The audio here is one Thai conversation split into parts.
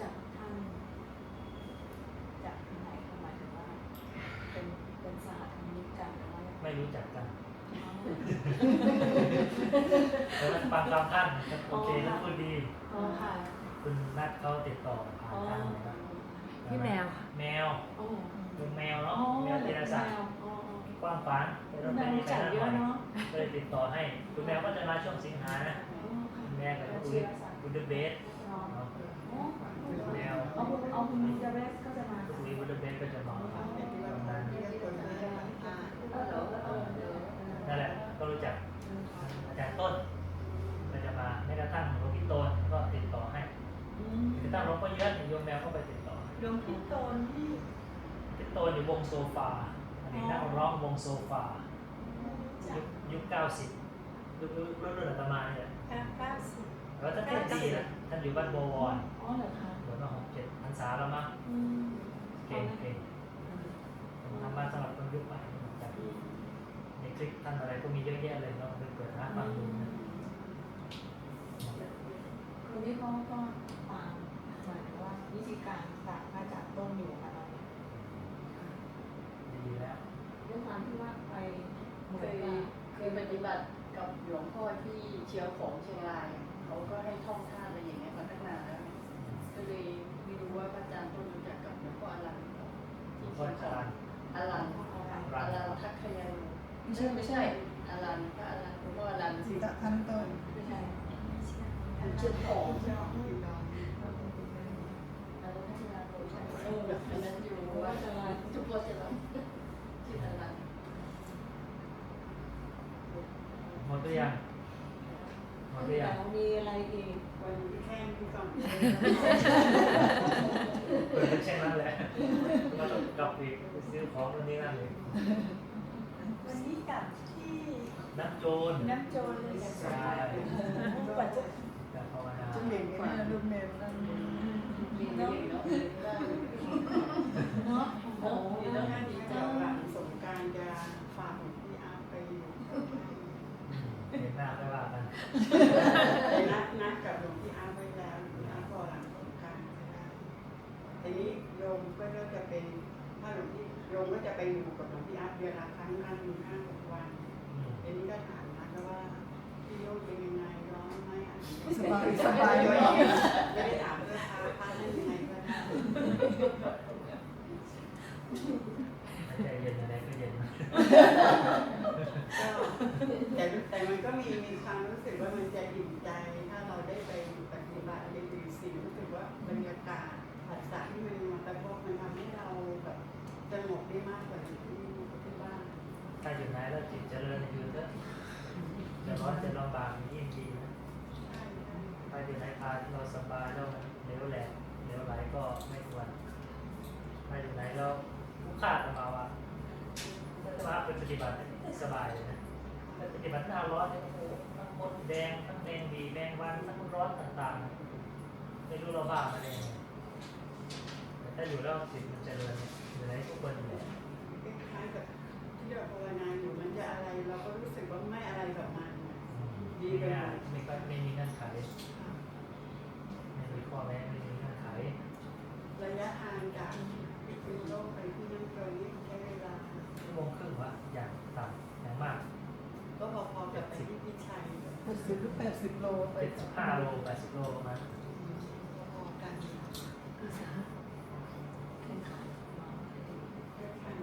จักท่านจากที่ไหนหมายถึงว่า เป็นเป็นสหธรรมิกกันหรือว่าไม่รู้จักกันอ๋อแต่ว่าฟังตามท่านโอเคก็พูดดี อ๋อค่ะคุณนัดเขาติดต่อผ่านอ๋อท่านนะครับพี่แมวค่ะแมวอ๋อเป็นแมวอ๋อเนาะแมวแมธีรศักดิ์วอ๋อกว้างขวางแต่อ๋เราอแมไม่วได้รู้ไปจักนั่นเยหน่อะอยเนาะก็เลยติดต่อให้ คุณแมวก็จะมาช่วงสิงหานะอ๋อค่ะคุณแม่กับคุณ คุณเดอะเบสอ๋อเนาะอ๋อแมวเอาคุณเอาคุณเดเรสก็จะมาคุณลีคุณเดอะเบสก็จะมาประมาณนั้นเออเออเออเออนั่นแหละก็รู้จักอาจารย์ต้นก็จะมาแม้กระทั่งหลวงพี่โตนก็ติดต่อให้อืมกระทั่งหลวงพ่อเยอะโยมแมวก็ไปติดต่อให้หลวงพี่โตนที่พี่โตนอยู่วงโซฟาอันนี้นักร้องวงโซฟายุคยุคเก้าสิบยุครุ่นรุ่นอาตมาเนี่ยแปดเก้าสิบ แล้วท่านเทศดีนะท่านอยู่บ้านบวรอ๋อเหรอคะเหมือนว่าหกเจ็ดพรรษาแล้วมั้งอืมเก่งเก่งทำมาสำหรับคนยุคใหม่จากในคลิปท่านอะไรก็มีเยอะแยะเลยเราไปเปิดหาฟังดูนะคนที่เขาก็ตามหมายถึงว่าวิธีการตามมาจากต้นอยู่กับเราเนี่ยดีแล้วด้วยความที่ว่าไปเหมืเคอนยว่าเคยปฏิบัติกับหลวงพ่อที่เชียวของเชียงรายอะ เขาก็ให้ท่องท่าอะไรอย่างเงี้ยมาตั้งนานแล้วเนี่ยก็เลยไม่รู้ว่าพระอาจารย์ต้นรู้จักกับหลวงพ่ออรันหรือเปล่าที่ก็เชียวขอาองจารย์อรันอรันทักขยานุไม่ใช่ไม่ใช่อรันพระอรันหลวงพ่ออรันสีตะขั้นต้นไม่ใช่เชียวของเจ้าที่ดอนอรันทักขยานุใช่เออแบบอันนั้นอยู่ว่าจะรันทุกคนจะรันชื่ออรัน หมดหรือยังหมดหรือยัง แล้วมีอะไรอีก วันที่แค่นี้ก่อน เปิดเป็นเช่นนั้นแหละก็ต้องกลับอีกไปซื้อของตัวนี้นั่นเลยวันนี้กลับที่นักโจรน้ำโจรเลยใช่กว่าจะแต่ภาวนา จะเหม่งแค่รูปเมลนั่นมีเด็กเนาะมีได้ เนาะโอ้ โอ้ โห โห แล้ แล้ว ว งาน ดี ดี จั จั ง ง หลังสงการจะฝากของพี่อาร์ตไปอยู่ เห็นหน้าไม่ว่ากัน นัดนัดกับหลวงพี่อาร์ตไว้แล้วพี่อาร์ตพอหลังสงการจะได้ที นี้โยมก็จะเป็นถ้าหลวงพี่โยมก็จะไปอยู่กับหลวงพี่อาร์ตเดือนละครั้งนัดมีห้าหกวันอืมทีนี้ก็ถามนัดว่าพี่โยมเป็นยังไงร้อนไหมอะไรอย่างเงี้ยสบายสบายเลยไม่ได้ถามเรื่องพาพาเล่นยังไงก็ได้ใจเย็นอะไรก็เย็นนะก็แต่แต่มันก็มีมีความรู้สึกว่ามันจะอิ่มใจ ถ้าเราได้ไปปฏิบัติในดีสิ่งรู้สึกว่าบรรยากาศผัสสะที่มันมากระทบมันทำให้เราแบบสงบได้มากกว่าที่ที่บ้าน ถ้าอยู่ไหนแล้วจิตเจริญอยู่เถอะ จะร้อนจะลำบากยิ่งดีนะถ้าอยู่ในพาที่เราสบายแล้วเหลวแหลกเหลวไหลก็ไม่ควรถ้าอยู่ไหนแล้วผู้ฆ่าจะมาว่าถ้าจะมาเป็นปฏิบัติไม่สบายเลยนะถ้าปฏิบัติหน้าร้อนเนี่ยโอ้โหทั้งมดแดงทั้งแมงดีแมงวันทั้งร้อนต่างๆ ไม่รู้เราบ้ามันเองแต่ถ้าอยู่แล้วจิตมันเจริญเนี่ยอยู่ไหนทุกคนอยู่แล้วคล้ายๆกับที่เราภาวนาอยู่มันจะอะไรเราก็รู้สึกว่าไม่อะไรกับมัน น่ะดีไปหมดไม่ก็ไม่มีเงื่อนไขไม่มีข้อแม้ไม่มีเงื่อนไขระยะทางจากพิษณุโลกไปที่นั่นเกินนี่ใช้เวลา ชั่วโมงครึ่งวะอย่างต่ำอย่างมากก็พอๆกับไปที่พิชัย หกสิบหรือแปดสิบโลไป เจ็ดสิบห้าโลแปดสิบโลประมาณ พอๆกัน คือสาแข่งขัน เพื่อกัน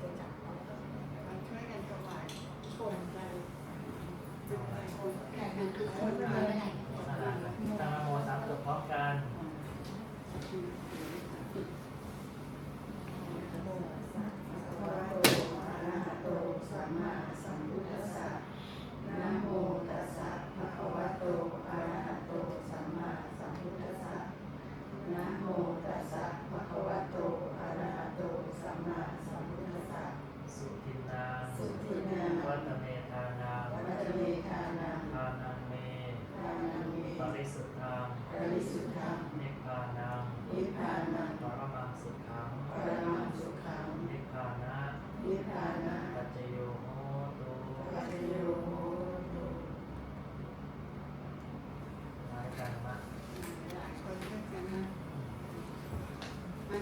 จะจับเอา มันช่วยกันถวายคนใจจุดใจคน แข่งกันคือคนมาไม่ได้ ตั้งนะโมสามจบพร้อมกัน พระโตอะระหะโตสัมมาสัมพุทธัสสะนะโมตัสสะภะคะวะโตอะระหะโตสัมมาสัมพุทธัสสะนะโมตัสสะภะคะวะโตอะระหะโตสัมมาสัมพุทธัสสะ สุทินา สุทินา วัตเมธานา วัจเมธานา ทานังเม ทานังเม ปริสุทธัง ปริสุทธัง นิพพานัง นิพพานัง ปรมังสุขัง ปรมังสุขัง นิพพานะ นิพพานัง ปัจจโยโหตุ ปัจโยโหตุ มาด้วยกันมา หลายคนด้วยกันนะ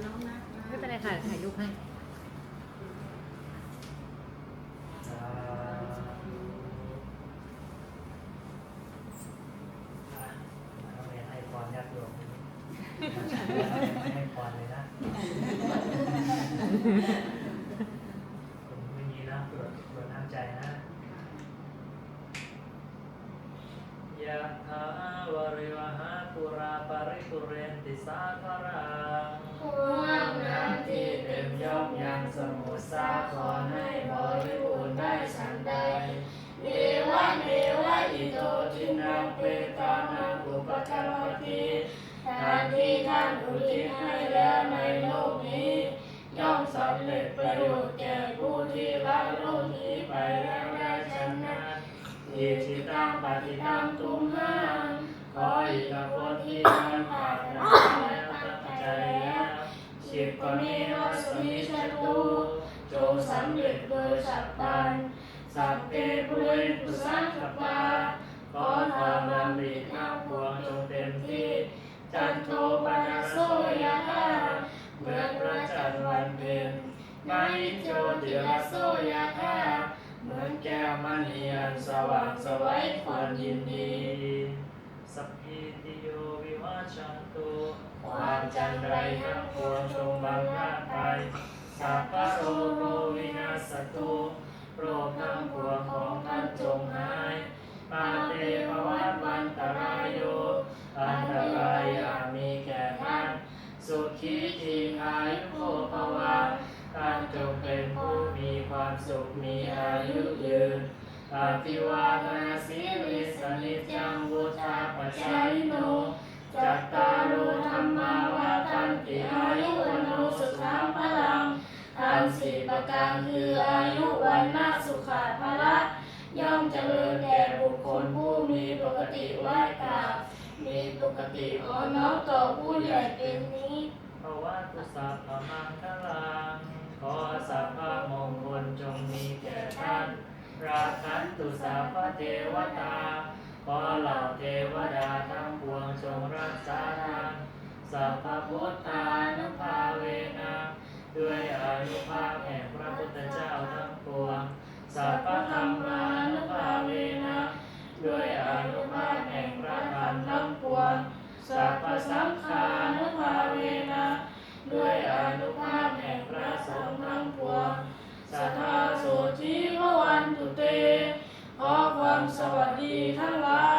น้องนักไม่เป็นไรค่ะถ่ายรูปให้ยให้พรญาติโยมให้พรเลยนะผมไม่มีนะตรวจตรวจทางใจนะยะถาวริวหาปุราปาริปุเรนติสาคารัง สมุทรสาครให้บริบูรณ์ได้ฉันใดเอวะเอวะอิโตทินังเปตานังอุปกรรมติทานที่ท่านอุทิศให้แล้วในโลกนี้ ย่อมสำเร็จประโยชน์แก่ผู้ที่ละโลกนี้ไปแล้วได้ชนะอิทิตังปฏิตังตุมหังขออีกคนที่ท่านผ่านแล้วตั้งใจแล้วชิปะเมวะสมิชตุ จงสำเร็จโดยสัพพันสัพเพปุเรนตุสังขปาขอความดำริทั้งปวงจงเต็มที่จันโทปนะโสยะธาเหมือนพระจันทร์วันเพ็ญมานิโจติระโสยะธาเหมือนแก้วมณีอันสว่างไสวัยควรยินดีสัพพิติโยวิวัชชันตุความจันไรทั้งปวงจงบังคับไป สัพพะโรโควินาศตุโรคทั้งปวงของท่านจงหายปาเตภวัตวันตรายโยอันตรายอามีแก่ท่าน สุขีทีคายุโกภวะท่านจงเป็นผู้มีความสุขมีอายุยืนอาภิวาทนาสีลิสนิจังวุธาปจายโนจัตตารุธรรมาวาทันติอายุวันโนสุขังพลัง ทำสี่ประการคืออายุวันนาสุขาภละ ย่อมเจริญแก่บุคคลผู้มีปกติไหว้กราบมีปกติอ่อนน้อมต่อผู้ใหญ่เป็นนิดภวะตุสัพพมังคลังขอสัพพะมงคลจงมีแก่ท่านราคันตุสัพพะเทวตาขอเหล่าเทวดาทั้งปวงจงรักษาทานสัพพพุทธานุภาเวนะ ด้วยอานุภาพแห่งพระพุทธเจ้าทั้งปวงสัพพธรรมานุภาเวนะด้วยอานุภาพแห่งพระธรรมทั้งปวงสัพพสังฆานุภาเวนะด้วยอานุภาพแห่งพระสงฆ์ทั้งปวงสัทธาโสธิพวันตุเต ขอความสวัสดีทั้งหลาย